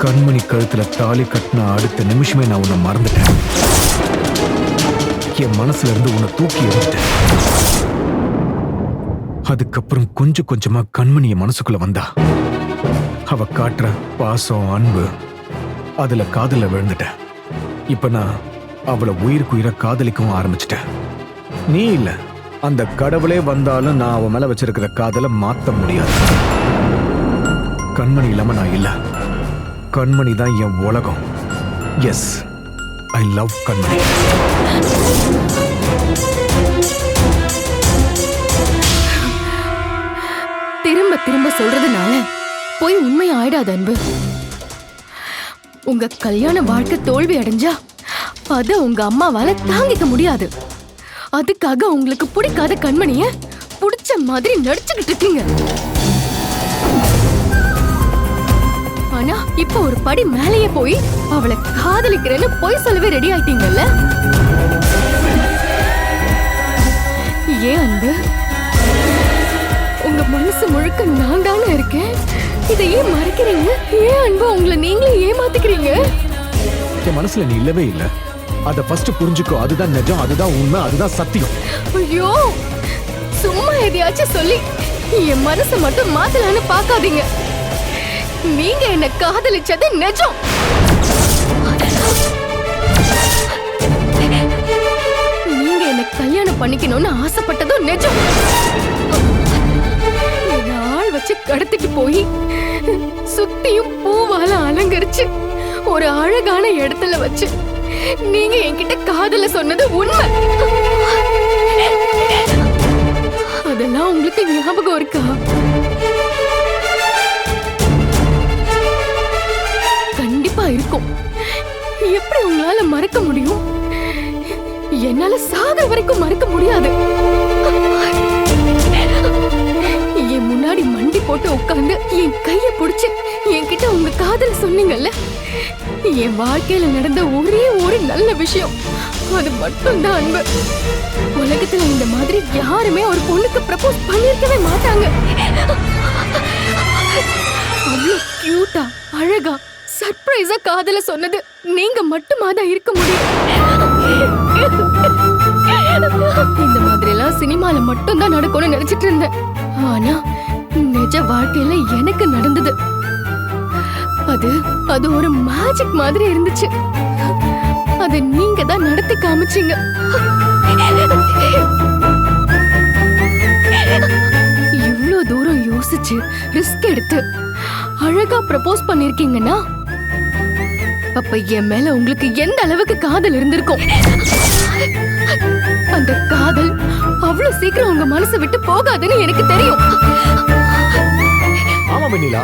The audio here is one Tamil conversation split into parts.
கண்மணி கழுத்துல தாலி கட்டின அடுத்த நிமிஷமே நான் உன்னை மறந்துட்டேன். என் மனசுல இருந்து உன்னை தூக்கி எறிஞ்சிட்டேன். அதுக்கப்புறம் கொஞ்சம் கொஞ்சமா கண்மணிய மனசுக்குள்ள வந்தா. அவ காட்டுற பாசம் அன்பு அதுல காதல விழுந்துட்டேன். இப்ப நான் அவளை உயிருக்கு உயிரை காதலிக்கவும் ஆரம்பிச்சிட்டேன். நீ இல்ல. அந்த கடவுளே வந்தாலும் நான் அவன் மேல வச்சிருக்கிற காதலை மாத்த முடியாது. கண்மணி இல்லாம நான் இல்லை. கண்மணி தான் என் உலகம். எஸ் ஐ லவ் கண்மணி. திரும்ப திரும்ப சொல்றதுனால போய் உண்மை ஆயிடாது அன்பு. உங்க கல்யாண வாழ்க்கை தோல்வி அடைஞ்சா அத உங்க அம்மாவால தாங்கிக்க முடியாது. அதுக்காக உங்களுக்கு பிடிக்காத கண்மணிய புடிச்ச மாதிரி நடிச்சுக்கிட்டு இருக்கீங்க. ஆனா இப்ப ஒரு படி மேலேயே போய் அவளை காதலிக்கிறேன்னு போய் சொல்லவே ரெடி ஆயிட்டீங்கல்ல? ஏன் அன்பு? உங்க மனசு முழுக்க நான் தானே இருக்கேன். இதை ஏன் மறைக்கிறீங்க. ஏன் அன்பு? உங்களை நீங்களே ஏமாத்திக்கிறீங்க. என் மனசுல நீ இல்லவே இல்ல. அத ஃபர்ஸ்ட் புரிஞ்சுக்கோ. அதுதான் நிஜம் அதுதான் உண்மை அதுதான் சத்தியம். ஐயோ! சும்மா எதையாச்சும் சொல்லி என் மனசை மட்டும் மாத்தலான்னு பார்க்காதீங்க. நீங்க என்ன காதலிச்சது நிஜம். நீங்க என்ன கல்யாணம் பண்ணிக்கணும்னு ஆசைப்பட்டதும் நிஜம். ஆள் வச்சு கடத்திட்டு போய் சுத்தியும் பூவால அலங்கரிச்சு ஒரு அழகான இடத்துல வச்சு நீங்க என்கிட்ட காதல சொன்னது உண்மை. அதெல்லாம் உங்களுக்கு ஞாபகம் இருக்கா? உங்களால மறக்க முடியும்? என்னால சாக வரைக்கும் மறக்க முடியாது. என் முன்னாடி மண்டி போட்டு உட்காந்து என் கைய பிடிச்சு என்கிட்ட உங்க காதல சொன்னீங்கல்ல? என் வாழ்க்கையில நடந்த ஒரே ஒரு நல்ல விஷயம். அது மட்டும்தான் அன்பு. உலகத்துல இந்த மாதிரி யாருமே ஒரு பொண்ணுக்கு ப்ரப்போஸ் பண்ணிருக்கவே மாட்டாங்க. அவ்வளோ கியூட்டா அழகா சர்ப்ரைஸா காதல சொன்னது நீங்க மட்டுமா தான் இருக்க முடியும். இந்த மாதிரி எல்லாம் சினிமால மட்டும் தான் நடக்கும்னு நினைச்சிட்டு இருந்தேன். ஆனா நிஜ வாழ்க்கையில எனக்கு நடந்தது. அது அது ஒரு மேஜிக் மாதிரி இருந்துச்சு. அது நீங்க தான் நடத்தி காமிச்சீங்க. இவ்வளோ தூரம் யோசிச்சு ரிஸ்க் எடுத்து அழகா ப்ரப்போஸ் பண்ணிருக்கீங்கன்னா அப்ப என் மேல உங்களுக்கு எந்த அளவுக்கு காதல் இருந்திருக்கும்? அந்த காதல் அவ்வளவு சீக்கிரம் உங்க மனசை விட்டு போகாதுன்னு எனக்கு தெரியும். ஆமா வெண்ணிலா.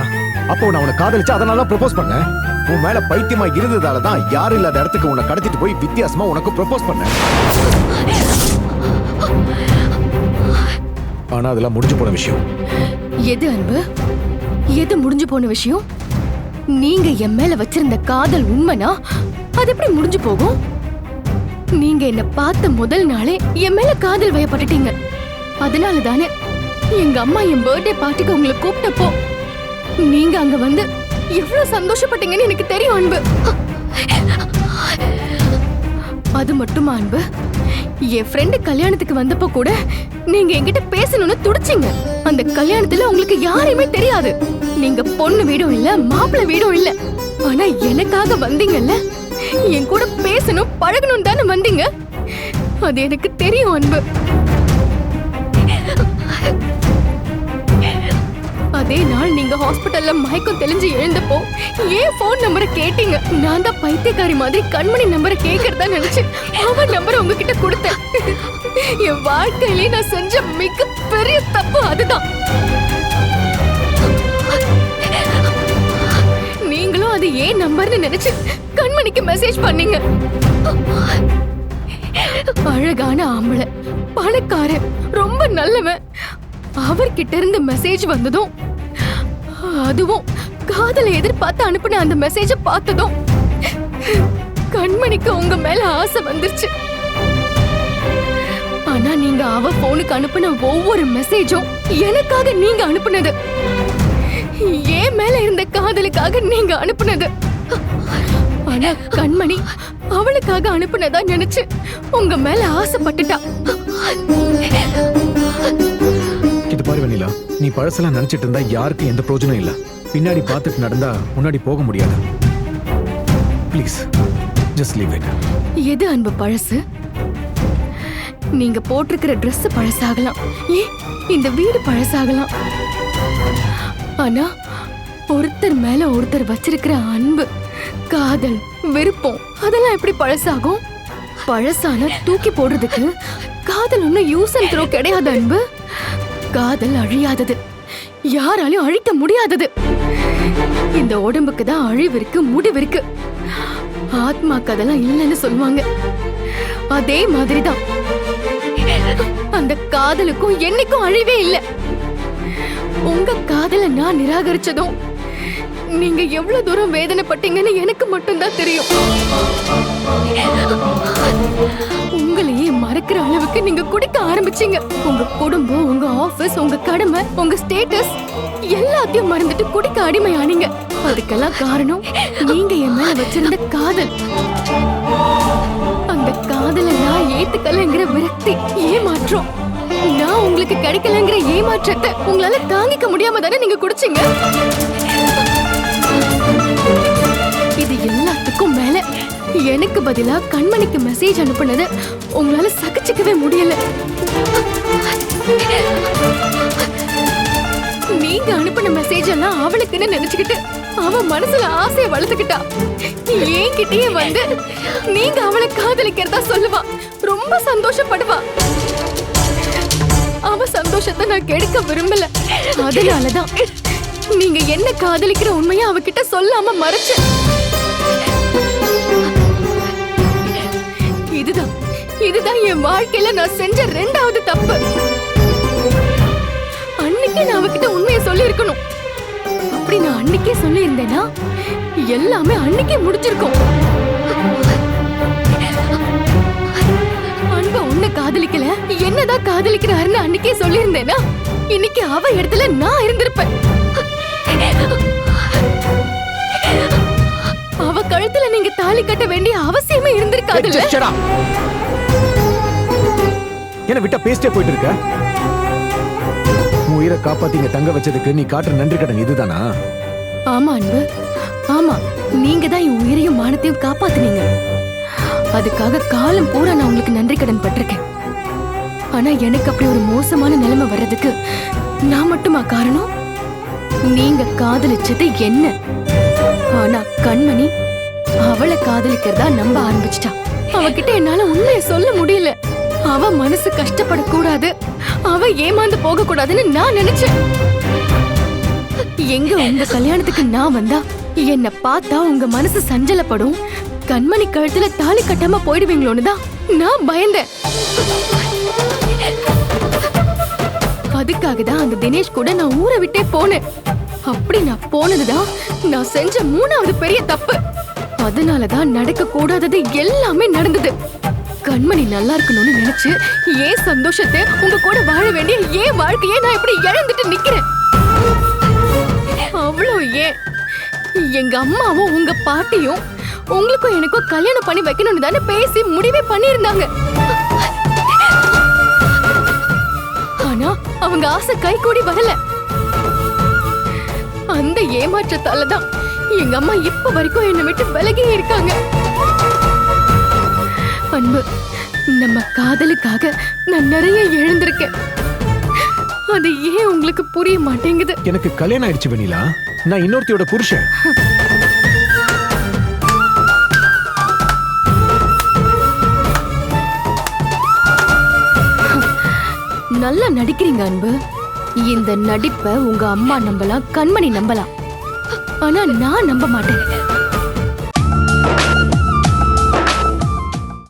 அப்போ நான் உன்னை காதலிச்சு அதனால ப்ரப்போஸ் பண்ணேன். உன் மேல பைத்தியமா இருந்ததால தான் யாரும் இல்லாத இடத்துக்கு உன்னை கடத்திட்டு போய் வித்தியாசமா உனக்கு ப்ரப்போஸ் பண்ணேன். ஆனா அதெல்லாம் முடிஞ்சு போன விஷயம். எது அன்பு? எது முடிஞ்சு போன விஷயம்? நீங்க என் மேல வச்சிருந்த காதல் உண்மைனா அது எப்படி முடிஞ்சு போகும்? நீங்க என்ன பார்த்த முதல் நாளே என் மேல காதல் வயப்பட்டுட்டீங்க. அதனால தானே எங்க அம்மா என் பர்த்டே பார்ட்டிக்கு உங்களை கூப்பிட்டப்போ நீங்க அங்க வந்து எவ்வளவு சந்தோஷப்பட்டீங்கன்னு எனக்கு தெரியும் அன்பு. அது மட்டுமா அன்பு? என் ஃப்ரெண்டு கல்யாணத்துக்கு வந்தப்போ கூட நீங்க என்கிட்ட பேசணும்னு துடிச்சிங்க. அந்த கல்யாணத்துல உங்களுக்கு யாரையுமே தெரியாது. நீங்க பொண்ணு வீடும் இல்ல மாப்பிள்ள வீடும் இல்ல. ஆனா எனக்காக வந்தீங்கல்ல? என் கூட பேசணும் பழகணும் தானே வந்தீங்க? அது எனக்கு தெரியும் அன்பு. அதே நாள் நீங்க ஹாஸ்பிட்டல்ல மயக்கம் தெளிஞ்சு எழுந்தப்போ ஏன் போன் நம்பரை கேட்டீங்க? நான் தான் பைத்தியக்காரி மாதிரி கண்மணி நம்பரை கேட்கறதா நினைச்சு அவன் நம்பரை உங்ககிட்ட கொடுத்தேன். என் வாழ்க்கையிலே நான் செஞ்ச மிக பெரிய தப்பு அதுதான். ஏன் நம்பர்னு நினைச்சு கண்மணிக்கு மெசேஜ் பண்ணீங்க. அழகான ஆம்பளை பணக்காரன் ரொம்ப நல்லவன். அவர்கிட்ட இருந்து மெசேஜ் வந்ததும் அதுவும் காதலை எதிர்பார்த்து அனுப்பின அந்த மெசேஜ பார்த்ததும் கண்மணிக்கு உங்க மேல ஆசை வந்துருச்சு. ஆனா நீங்க அவ போனுக்கு அனுப்பின ஒவ்வொரு மெசேஜும் எனக்காக நீங்க அனுப்புனது. என் மேல இருந்த காதலுக்காக நீங்க அனுப்புனது? ஆனா கண்மணி அவளுக்காக அனுப்புனதா நினைச்சு உங்க மேல ஆசைப்பட்டுட்டா? இது பாரு வெண்ணிலா நீ பழசெல்லாம் நினைச்சிட்டு இருந்தா யாருக்கும் எந்த பிரயோஜனம் இல்ல. பின்னாடி பார்த்துட்டு நடந்தா முன்னாடி போக முடியாது. ப்ளீஸ் ஜஸ்ட் லீவ் இட் எது அன்பு பழசு? நீங்க போட்டிருக்கிற Dress பழசாகலாம். ஏன்? இந்த வீடு பழசாகலாம். ஆனா ஒருத்தர் மேல ஒருத்தர் வச்சிருக்கிற அன்பு காதல் விருப்பம் அதெல்லாம் எப்படி பழசாகும்? பழசான தூக்கி போடுறதுக்கு காதல் ஒன்னும் யூஸ் அண்ட் த்ரோ கிடையாது அன்பு. காதல் அழியாதது. யாராலையும் அழிக்க முடியாதது. இந்த உடம்புக்கு தான் அழிவு இருக்கு முடிவு இருக்கு. ஆத்மாக்கு அதெல்லாம் இல்லைன்னு சொல்லுவாங்க. அதே மாதிரிதான். அந்த காதலுக்கும் என்னைக்கும் அழிவே இல்லை. உங்க காதலை நான் நிராகரிச்சதும் நீங்க எவ்வளவு தூரம் வேதனைப்பட்டீங்கன்னு எனக்கு மட்டும்தான் தெரியும். உங்களையே மறக்கிற அளவுக்கு நீங்க குடிக்க ஆரம்பிச்சீங்க. உங்க குடும்பம் உங்க ஆபீஸ் உங்க கடமை உங்க ஸ்டேட்டஸ் எல்லாத்தையும் மறந்துட்டு குடிக்க அடிமையானீங்க. அதுக்கெல்லாம் காரணம் நீங்க என் மேல வச்சிருந்த காதல். அந்த காதலை நான் ஏத்துக்கலங்கிற விரக்தி ஏமாற்றம். நான் உங்களுக்கு கிடைக்கலங்கிற ஏமாற்றத்தை உங்களால தாங்கிக்க முடியாம தானே நீங்க குடிச்சீங்க? இது எல்லாத்துக்கும் மேல எனக்கு பதிலா கண்மணிக்கு மெசேஜ் அனுப்புனது உங்களால சகிச்சுக்கவே முடியல. நீங்க அனுப்பின மெசேஜ் எல்லாம் அவளுக்குன்னு நினைச்சுக்கிட்டு அவ மனசுல ஆசைய வளர்த்துக்கிட்டா. என்கிட்டயே வந்து நீங்க அவளை காதலிக்கிறதா சொல்லுவா. ரொம்ப சந்தோஷப்படுவா. சந்தோஷத்தை நான் கெடுக்க விரும்பல. அதனாலதான் நீங்க என்ன காதலிக்கிற உண்மையை அவகிட்ட சொல்லாம மறைச்ச. இதுதான் இதுதான் என் வாழ்க்கையில நான் செஞ்ச ரெண்டாவது தப்பு. அன்னைக்கே நான் அவகிட்ட உண்மையை சொல்லியிருக்கணும். அப்படி நான் அன்னைக்கே சொல்லியிருந்தேன்னா எல்லாமே அன்னைக்கே முடிஞ்சிருக்கும். காதலிக்கல? என்னதான் காதலிக்கிறாருன்னு அன்னைக்கே சொல்லியிருந்தேனா? இன்னைக்கு அவ இடத்துல நான் இருந்திருப்பேன். அவ கழுத்துல நீங்க தாலி கட்ட வேண்டிய அவசியமே இருந்திருக்காதுல்ல? என்ன விட்டா பேசிட்டே போயிட்டு இருக்க உயிரை காப்பாத்தி இங்க தங்க வச்சதுக்கு நீ காட்டுற நன்றி கடன் இதுதானா? ஆமா அன்பு. ஆமா நீங்க தான் என் உயிரையும் மானத்தையும் காப்பாத்துனீங்க. அதுக்காக காலம் பூரா நான் உங்களுக்கு நன்றி கடன் பட்டிருக்கேன். ஆனா எனக்கு அப்படி ஒரு மோசமான நிலைமை வர்றதுக்கு நான் மட்டுமா காரணம்? நீங்க காதலிச்சது என்ன? ஆனா கண்மணி அவளை காதலிக்கிறதா நம்ப ஆரம்பிச்சிட்டா. அவகிட்ட என்னால உண்மையை சொல்ல முடியல. அவ மனசு கஷ்டப்படக்கூடாது. அவ ஏமாந்து போக கூடாதுன்னு நான் நினைச்சேன். எங்க உங்க கல்யாணத்துக்கு நான் வந்தா என்ன பார்த்தா உங்க மனசு சஞ்சலப்படும். கண்மணி கழுத்துல தாலி கட்டாம போயிடுவீங்களோன்னு தான் நான் பயந்தேன். அதுக்காக தான் அந்த தினேஷ் கூட நான் ஊரை விட்டே போனேன். அப்படி நான் போனதுதான் நான் செஞ்ச மூணாவது பெரிய தப்பு. அதனாலதான் நடக்க கூடாதது எல்லாமே நடந்தது. கண்மணி நல்லா இருக்கணும்னு நினைச்சு ஏன் சந்தோஷத்தை உங்க கூட வாழ வேண்டிய ஏன் வாழ்க்கையை நான் இப்படி இழந்துட்டு நிக்கிறேன்? அவ்வளோ ஏன்? எங்க அம்மாவும் உங்க பாட்டியும் உங்களுக்கும் எனக்கும் கல்யாணம் பண்ணி வைக்கணும்னு தானே பேசி முடிவே பண்ணியிருந்தாங்க. ஆனா அவங்க ஆசை கை கூடி வரல. அந்த ஏமாற்றத்தால தான் எங்க அம்மா இப்ப வரைக்கும் என்னை விட்டு விலகியே இருக்காங்க. அன்பு நம்ம காதலுக்காக நான் நிறைய எழுந்திருக்கேன். அது ஏன் உங்களுக்கு புரிய மாட்டேங்குது? எனக்கு கல்யாணம் ஆயிடுச்சு வெனிலா நான் இன்னொருத்தியோட புருஷன். நல்லா நடிக்கிறீங்க அன்பு. இந்த நடிப்பை உங்க அம்மா நம்பலாம் கண்மணி நம்பலாம். ஆனா நான் நம்ப மாட்டேன்.